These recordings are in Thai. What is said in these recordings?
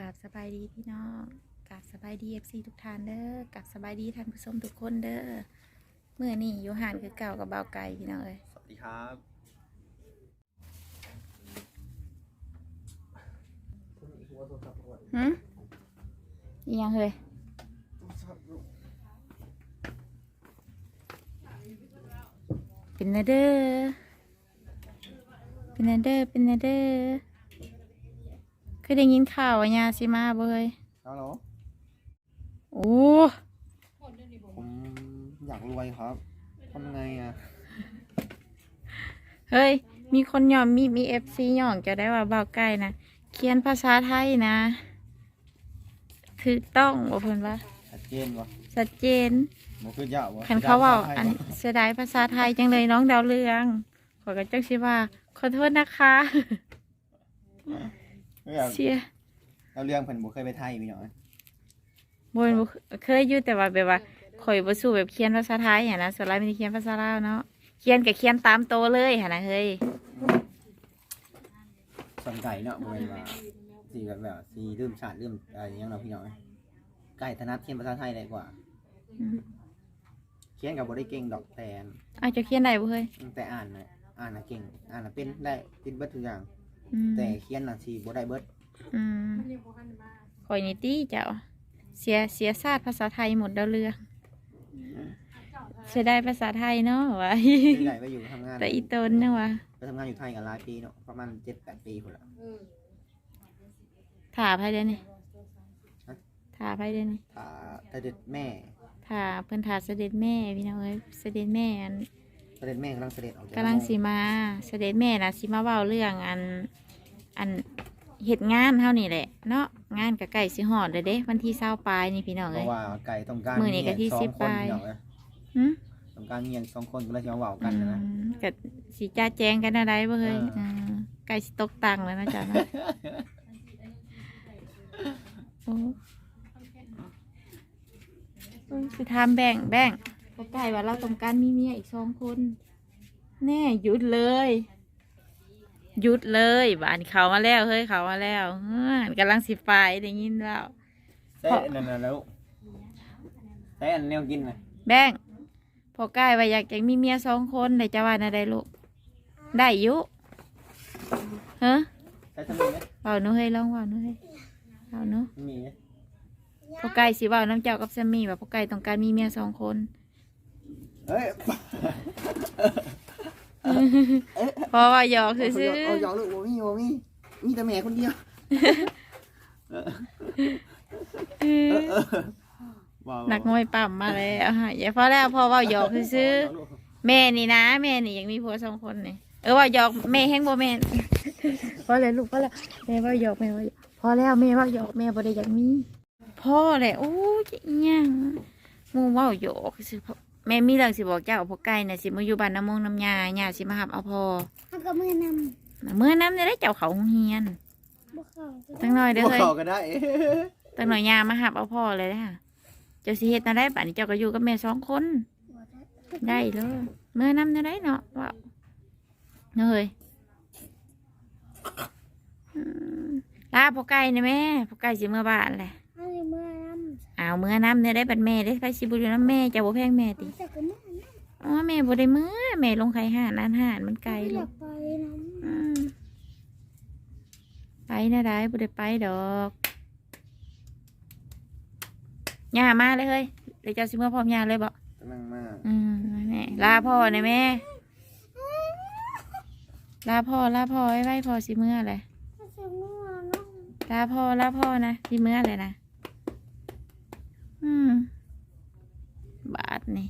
ราบสบายดีพี่น้องกราบสบายดีเอฟซีทุกท่านเด้อกราบสบายดีท่านผู้ชมทุกคนเด้อเมื่อนี่อยู่ห่านคือเก่ากับเบาวไก่พี่น้องเอ้ยสวัสดีครับหืมอิหยังเฮ้ยเป็นแนเด้อเป็นแนเด้อเป็นแนเด้อเคยได้ยินข่าวว่ายาสิมาบ่เฮ้ยฮัลโหลโอ้ผมอยากรวยครับทำไงอะ เฮ้ย มีคนยอมมีมีเอฟซีย่องจะได้ว่าเบาใกล้นะเขียนภาษาไทยนะถูกต้องบ่เพิ่นว่าชัดเจนวะชัดเจนมันคือยาวะคันเขาเว่าอันเสียดายภาษาไทยจังเลยน้องดาวเรือง ขอกระจักสิว่า ขอโทษนะคะไม่อยาก เสียเราเรื่องเพิ่นบ่เคยไปไทยพี่น้องบ่นบ่เคยอยู่แต่ว่าแบบว่าข่อยบ่สู้แบบเขียนภาษาไทยหั่นนะส่วนหลายมีแต่เขียนภาษาลาวเนาะเขียนก็เขียนตามโตเลยหั่นนะเฮ้ยสนใจเนาะบ่แม่นว่าสีแบบแบบสีลืมชาติลืมอะไรอย่างเงี้ยเนาะพี่น้องใกล้ถนัดเขียนภาษาไทยได้กว่าอืมเขียนกับบ่ได้เก่งดอกแต่อ้าวเจะเขียนได้บ่เฮ้ยแต่อ่านน่ะอ่านน่ะเก่ง อ่านน่ะเป็นได้เป็นเบิดทุกอย่าง อืมแต่เขียนน่ะสิบ่ได้เบิดอืมข่อยนี่ตี้เจ้า เสียเสียชาติภาษาไทยหมดดาวเรืองเสียได้ภาษาไทยเนาะวะที่ไหนไปอยู่ทำงานแต่อีตนเนาะวะไปทำงานอยู่ไทยกันหลายปีเนาะประมาณ7-8ปีพุ่นละถ่าไปเด้นี่ถ่าไปเด้นี่ ถ้าถ้าเด็ดแม่ถ่าเพิ่นถ่าเสด็จแม่พี่น้องเอ้ยเสด็จแม่อัน เสด็จแม่กำลังเสด็จออกจากกำลังสีมาเสด็จแม่นะสีมาเว้าเรื่องอันอันเหตุงานเท่านี้แหละเนาะงานกับไก่สิหอดเลยเด้ วันที่เศร้าปลายนี่พี่น้องเพเอ้ยราะว่าไก่ต้องการมื้อนี้ก็ที่เมียสองสิบคนปลายพี่น้องเอ้ยหึต้องการเมียสองคนก็เลยจะมาเว้ากันนะนะอืมกับสีจ้าแจงกันอะไรบ่เฮ้ยเออ เออไก่สิตกตังแล้วนะจ๊ะนะโอ้โอ้ยสิทามแบ่งแบ่ง พอไก่ว่าเราต้องการมีเมียอีกสองคน แน่หยุดเลยหยุดเลยบ้านเขามาแล้วเฮ้ยเขามาแล้วเฮ้ยกำลังสิไปได้ยินแล้วใช่นั่นน่ะแล้วใช่อันแนวกินนะแบ่งพอไก่ว่าอยากจะมีเมียสองคนได้จะว่านะได้ลูกได้อยุเฮ้อใช่ทำไมไหมเบาหนูเฮ้ยลองเบาหนูเฮ้ยเบาหนูมีไหมพอไก่สิเบาน้ำเจ้ากับสามีว่าพอไก่ต้องการมีเมียสองคน เฮ้ยเพราะว่าหยอกซื่อเอาหยอกลูกโอ้มีโอ้มีมีแต่แม่คนเดียวๆเออว้าวนักมวยปั่มมาแล้วฮะอย่าพอแล้วพอเบาหยอกซื่อๆแม่นี่นะ แม่นี่ยังมีผัวสองคนนี่เออว่าหยอกแม่แห้งบ่แม่นพอแล้วลูกพอแล้วแม่ว่าหยอกแม่ว่าหยอกพอแล้วแม่ว่าหยอกแม่บ่ได้อยากมีพ่อแหละโอ้ยอิหยังหมูเว่าหยอกซื่อๆ แม่มีเรื่องสิบอกเจ้าพวกไก่น่ะสิมาอยู่บ้านน้ำมงน้ำยาญาสิมาหับเอาพอถ้าก็มือนเมื่อน้ำจะได้เจ้าเขาโรงเฮียนำบุกเขาก็ตั้งหน่อยเด้อบ่เฮ้ยเข้าก็ได้ ตั้งหน่อยยามาหับเอาพ่อเลยนะเจ้าสิเฮ็ดนาได้ป่านนี้เจ้าก็อยู่กับแม่สองคน บ่ได้ได้เลยเมื่อน้ำจะได้เนาะว่าเนาะเฮ้ยอืมลาพอไก่นะแม่พอไก่สิเมื่อบ้านแหละถ้าในเมื่อน้ เอาเมื่อน้ำเนี่ยได้บัดแม่ได้ไปสิบุรีน้ำแม่เจะบ่แพงแม่ติำแต่ก็เมื่อน้อ๋อแม่บ่ได้เมื่อแม่ลงไข่ห่านอันห่านมันำไกลอลูยากกไปน้อืมไปนะได้บ่ได้ไปดอกย่ามาเลยเฮ้ยเดี๋ยวเจ้าสิเมื่อพร้อมย่าเลยบ่กำลังมากอืมแม่ลาพ่อหนะแม่ ลาพ่อลาพ่อไว้ไว้พ่อสิเมื่อเลยำถ้าจะเมื่อน้องลาพ่อลาพ่อนะสิเมื่อเลยนะ อืมบาทนี่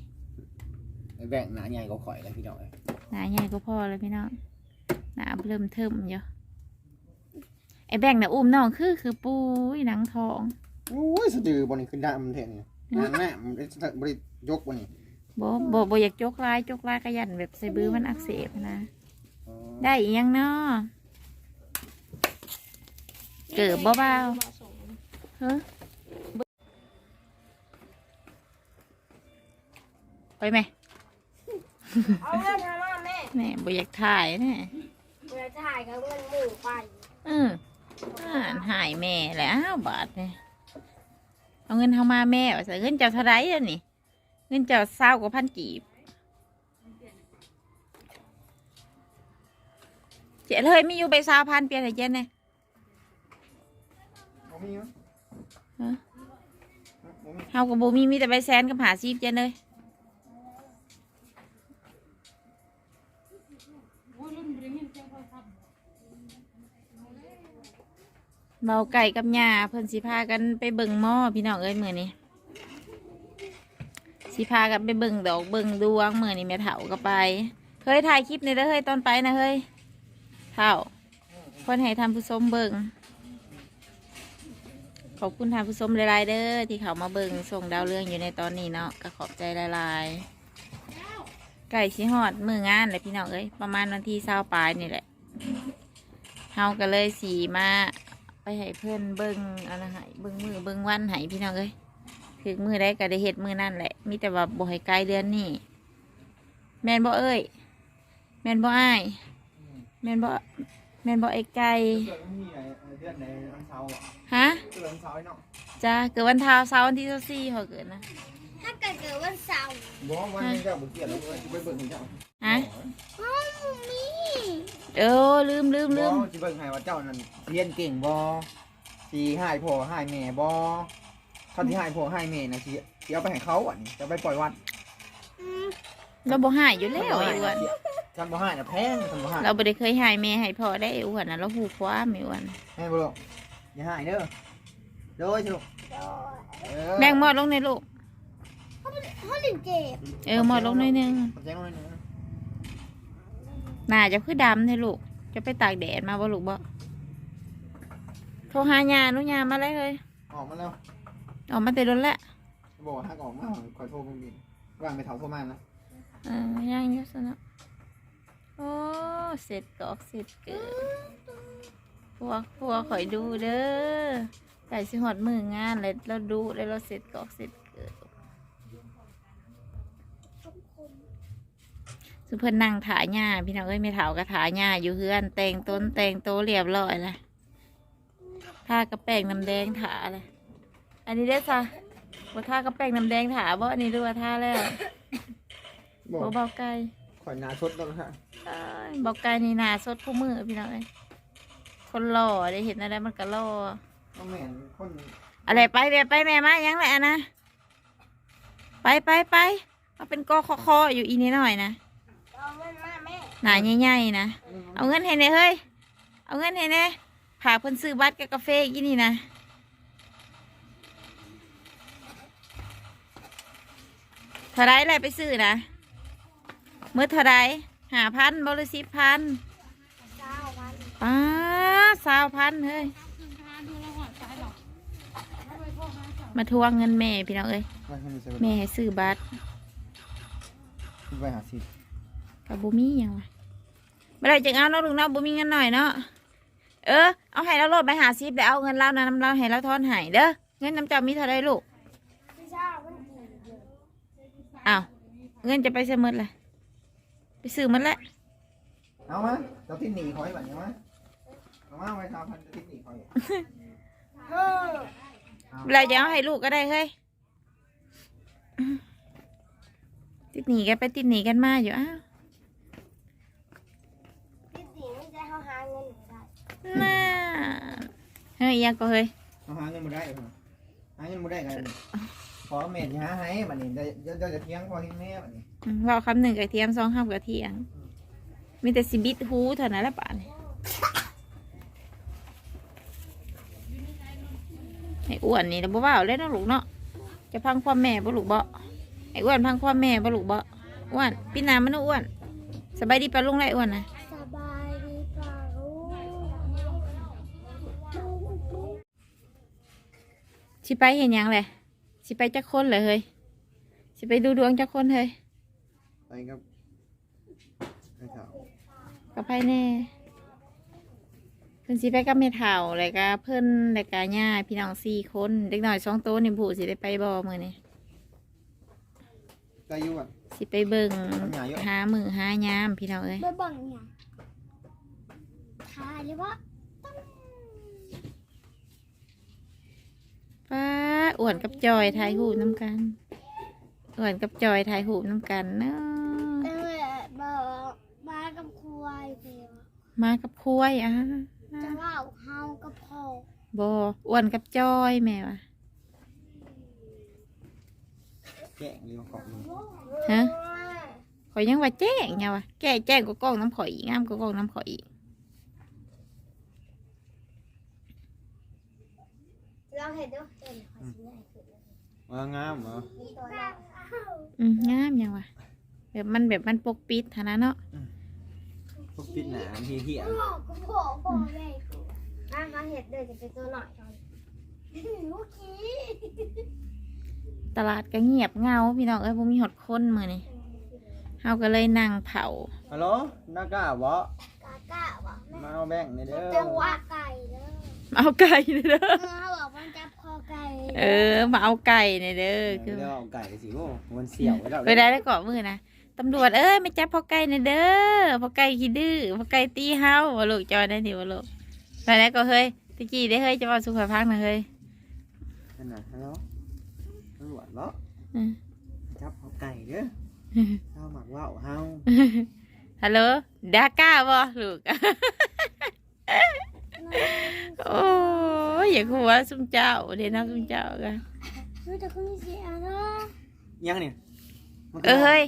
ไอ้แบ่งหนาใหญ่กว่าข่อยเลยพี่น้องเอ้ยหนาใหญ่ก็พ่อเลยพี่น้องหนาเริ่มเทิมเยอะไอ้แบ่งน่ะอุ้มน้องคือคือปุ้ยหนังทองโอ้ยสะดือบนนี้ขึ้นดำแท้นี่หน้าหน้ามันบ่ได้ยกบนนี้บ่บ่บ่อยากจกลายจกลายกระยันแบบใส่บื้อมันอักเสบนะ อ๋อได้อีกยังเนาะ เกิดบ่เบา เฮ้ ไปไหมเอาเงินทำมาแม่แหน่บ่อยากถ่ายแน่เมื่อถ่ายก็เงินหมู่ไปเอออ่านหายแม่แล้วบาทเนี่ยเอาเงินเฮามาแม่ว่าซะเงินเจ้าเท่าไรอะนี่ เงินเจ้าเศร้ากว่าพันกีบเจ๊เลยมีอยู่ไปสาวพันเปลี่ยนให้เจ๊เนี่ยบ่มีมั้ยฮะบ่มีเฮากับโบมีมีแต่ใบแซนกับหาซีบเจ๊เลย เบาไก่กับหญ้าเพิ่นสิพากันไปเบิ่งหม้อพี่น้องเอ้ยมื้อนี้สิพากันไปเบิ่งดอกเบิ่งดวงมื้อนี้แม่เฒ่าก็ไปเฮ้ยถ่ายคลิปนี่เด้อเฮ้ยตอนไปนะเฮ้ยเฒ่าเพิ่นให้ทำผู้ชมเบิ่งขอบคุณทานผู้ชมหลายๆเด้อที่เขามาเบิ่งส่งดาวเรื่องอยู่ในตอนนี้เนาะก็ขอบใจหลายๆไก่ชิฮอดมืองานเลยพี่น้องเอ้ยประมาณวันที่เศร้าปลายนี่แหละเฮาก็เลยสีมา ให้เพื่อนเบิ่งเอันนะให้เบิ่งมือเบิ่งวันให้พี่น้องเอ้ยถึงมือได้ก็ได้เฮ็ดมือนั่นแหละมีแต่ว่าบ่ให้ไกลเดือนนี่แม่นบ่เอ้ยแม่นบ่อ้ายแม่นบ่แม่นบ่ไอ้ไก่เกิดมีไอ้เดือนในวันเสาร์อะฮะเกิดวันเสาร์ไอ้เนาะจ้าเกิดวันเท้าเสาร์วันที่สี่เขาเกิดนะถ้าเกิดเกิดวันเสาร์บ่วันนี้เจ้าบ่เกี่ยวแล้วเว้ยสิไปเบิ่งให้เจ้าฮะอ้าวมี เออลืมลืมลืมบ่สิเบิ่งให้ว่าเจ้านั่นเรียนเก่งบ่สิหายพ่อหายแม่บ่เขาที่หายพ่อหายแม่น่ะสิสิเอาไปให้เขาอันนี้จะไปปล่อยวัดอืมเราบ่หายอยู่แล้วไอ้อ้วนคันบ่หายน่ะแพงคันบ่หายเราบ่ได้เคยหายแม่หายพ่อได้ไอ้อ้วนนะเราหูความไอ้อ้วนแม่บ่ลูกอย่าหายเด้อโดยสิลูกโดยเออแบ่งหมอดลงในลูกเขาเล่นเจ็บเออหมอดลงหน่อยหนึงขอบใจน้องหน่อยหนึ่งนะ หน้าจะคือดำในลูก จะไปตากแดดมาบ่ลูกบ่โทรหาญาหนุญามาเลยเฮ้ยออกมาแล้วออกมาแต่โดนแล้วบอกว่าถ้าออกมาขอโทษมึงดิว่างไปเถาโทรมานะเออย่างอยู่ซะเนาะโอ้เสร็จกอกเสร็จเกิดพวกพวกข่อยดูเด้อไก่สิหอดมืองานเลยเราดูแล้วเราเสร็จกอกเสร็จเกิด สุเพิ่นนั่งถาหญ้าพี่น้องเอ้ยไม่เถากระถาหญ้าอยู่เฮือนแต่งต้นแต่งโตเรียบร้อยเลยทากระแป้งน้ำแดงถาเลยอันนี้ได้อซะว่าทากระแป้งน้ำแดงถาบ่อันนี้ดูว่าทาแล้วบอกบ่เบาไก่ข่อยหนาชดแล้วนะฮะเอ้ยเบาไก่นี่นาสดคู่มือพี่น้องเอ้ยคนหล่อได้เห็นอะไรมันก็หล่อต้องแม่นคนอะไรไปแม่ไปแม่มายังไงอะนะไปไปไปเอาเป็นกอคอคออยู่อีนี่หน่อยนะ เอาเงินมาแม่ หนาใหญ่ๆนะ เอาเงินให้เน่เฮ้ย เอาเงินให้เน่พาเพิ่นซื้อบัตรกับกาแฟกินนี่นะเท่าไรอะไรไปซื้อนะเมื่อเท่าไรหาพันบริสิบพันเก้าวันป้าสาวพันเฮ้ย มาทวงเงินแม่พี่น้องเอ้ยไม่ให้มีเซเว่นแม่ให้ซื้อบัตรไปหาสิ กับบุมี่ยังวะไม่ได้จังเอาเนาะลุงเนาะบุมีเงินหน่อยเนาะเออเอาให้เราโลดไปหาซิปแล้วเอาเงินเรานะน้ำเราให้เราทอนให้เด้อเงินน้ำเจ้ามีเท่าไรลูกพี่เช้าวันกี่เดือนอ้าวเงินจะไปเสยหมดเลยไปซื้อหมันแล้วเอามาเราทิ้งหนีคอยแบบนี้มาเอามาไว้ทำพันจะทิ้งหนีคอยเฮ้อเราจะเอาให้ลูกก็ได้เฮ้ยติดหนีกันไปติดหนีกันมาอยู่อ้าว เฮ้ยยังก็เฮ้ยเอาหาเงินมาได้เหรอหาเงินมาได้กันพอแม่จะหาให้บัดนี้จะจะจะเที่ยงพอที่แม่บัดนี้อืมเราคำหนึ่งกระเทียมสองคำกระเทียมมีแต่สิบิดหูเท่านั้นแหละป่านนี้ไอ้อ้วนนี่เราบ่ว่าเลยเนาะลูกเนาะจะพังความแม่บ่ลูกบ่ไอ้อ้วนพังความแม่บ่ลูกบ่อ้วนพี่น้ำมันเนาะอ้วนสบายดีปะลุงไรอ้วนนะ สิไปเห็นหยังแหละสิไปจักคนเลยเฮ้ยสิไปดูดวงจักคนเฮ้ยไปครับไปเถากับไปแน่เพิ่นสิไปกับเมทาแล้วก็เพิ่นแล้วก็ย่าพี่น้องสี่คนเด็กน้อยสองโตวนี่ผู้สิได้ไปบ่มื้อนี้ใจอยู่อะ สิไปเบิ่งหาอยู่หามือหายามพี่น้องเอ้ยเบอร์บังเนี่ยทายเลยว่า อ้วนกับจอยถ่ายหูปน้ำกันอ้วนกับจอยถ่ายหูปน้ำกันเนาะเออบอกมากับควายเดียวมากับคุ้ยอะจะว่าเฮากับพ่อบอ้วนกับจอยแม่วะแกะนี่มาเกาะนี่ฮะข่อยยังว่าแจ้งเนี่ยวะแก้แจ้งก็กล้องน้ำข่อยอีกงามก็กล้องน้ำข่อยอีก ลองเห็นดูเห็นขอชิ้นใหญ่ขึ้นเลย ว่างามเหรอมีตัวเราอืมงามยังวะแบบมันแบบมันปกปิดฐานะเนาะพวกปิดหนาเฮี้ยพ่อก็พ่อพ่อแม่กูอะมาเห็ดเดี๋ยวจะเป็นตัวหน่อยก่อนลูกกี้ตลาดก็เงียบเงาพี่น้องเอ้ยผมมีหดคนมือนี่เฮาก็เลยนั่งเผาๆฮัลโหลน้ากล้าบ่กากะบอกแม่มาเอาแบ่งค์นี่เด้อจะว่าไก่เด้อ มาเอาไก่เลยเด้อเออเขาบอกมันจับคอไก่เออ มาเอาไก่เนี่ยเด้อคือเดี๋ยวเอาไก่สิโว้มันเสี่ยวไว้แล้วไปได้แล้วเกาะมือนะตำรวจเอ้ยไม่จับพ่อไก่เนี่ยเด้อพ่อไก่ขี้ดื้อพ่อไก่ตีเฮาว่าลูกจอยได้ดิว่าลูกไปแล้วก็เฮ้ยตะกี้ได้เฮ้ยจะว่าสุขภาพนะเฮ้ยนั่นน่ะฮัลโหลตำรวจบ่อืมจับเอาไก่เด้อเฮาหมักว่าวเฮาฮัลโหลดาก้าบ่ลูก โอ้ยอย่าหัวซุมเจ้าเดี๋ยวน้องซุมเจ้ากันรู้แต่คุณเสียเนาะยังเนี่ยมันก็เออเฮ้ย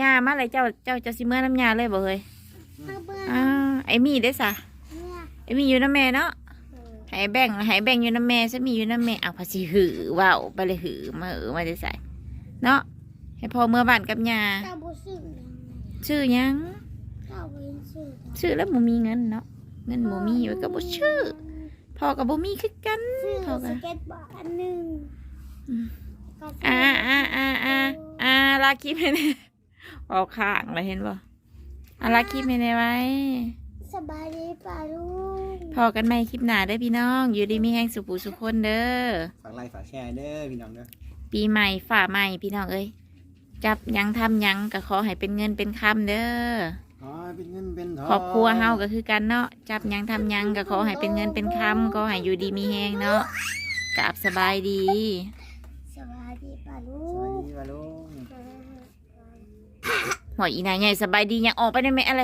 ยามาเลยเจ้าเจ้าจะสิเมื่อน้ำยาเลยบ่เฮ้ยเอาเบื่ออ่าไอ้มีได้สะเนี่ยไอ้มีอยู่น้ำแม่เนาะเออให้แบ่งให้แบ่งอยู่น้ำแม่ซะมีอยู่น้ำแม่เอาภาษีหือว่าวไปเลยหือมาหือมาได้ใส่เนาะให้พอเมื่อบ้านกับยาเจ้าบุษือยังไงชื่อหยังเจ้าเว้นชื่อชื่อแล้วบ่มีเงินเนาะ เงินบ่มีไว้ก็บ่ชื่อพ่อกับบ่มีคือกันชื่อพ่อสก็เก็ตบอร์ดอันหนึ่งอืมก็ชื่อ่าอ่าอ่าอ่าอ่าลาคลิปให้แน่ออกข้างเลยเห็นบ่อ่าลาคลิปให้แน่ไว้ สบายดีป่าลุงพอกันใหม่คลิปหน้าเด้อพี่น้อง อยู่ดีมีแห้งสุขสุขคนเด้อ ฝากไลค์ฝากแชร์เด้อพี่น้องเด้อปีใหม่ฝ่าใหม่พี่น้องเอ้ยจับหยังทำหยังก็ขอให้เป็นเงินเป็นคำเด้อ ขอให้เป็นเงินเป็นทองครอบครัวเฮาก็คือกันเนาะจับหยังทำหยังก็ขอให้เป็นเงินเป็นคำก็ให้อยู่ดีมีแห้งเนาะกราบสบายดีสบายดีป่าลุสวัสงดีวะลุงหอยอีนายใหญ่สบายดียังออกไปได้ไหมอะไร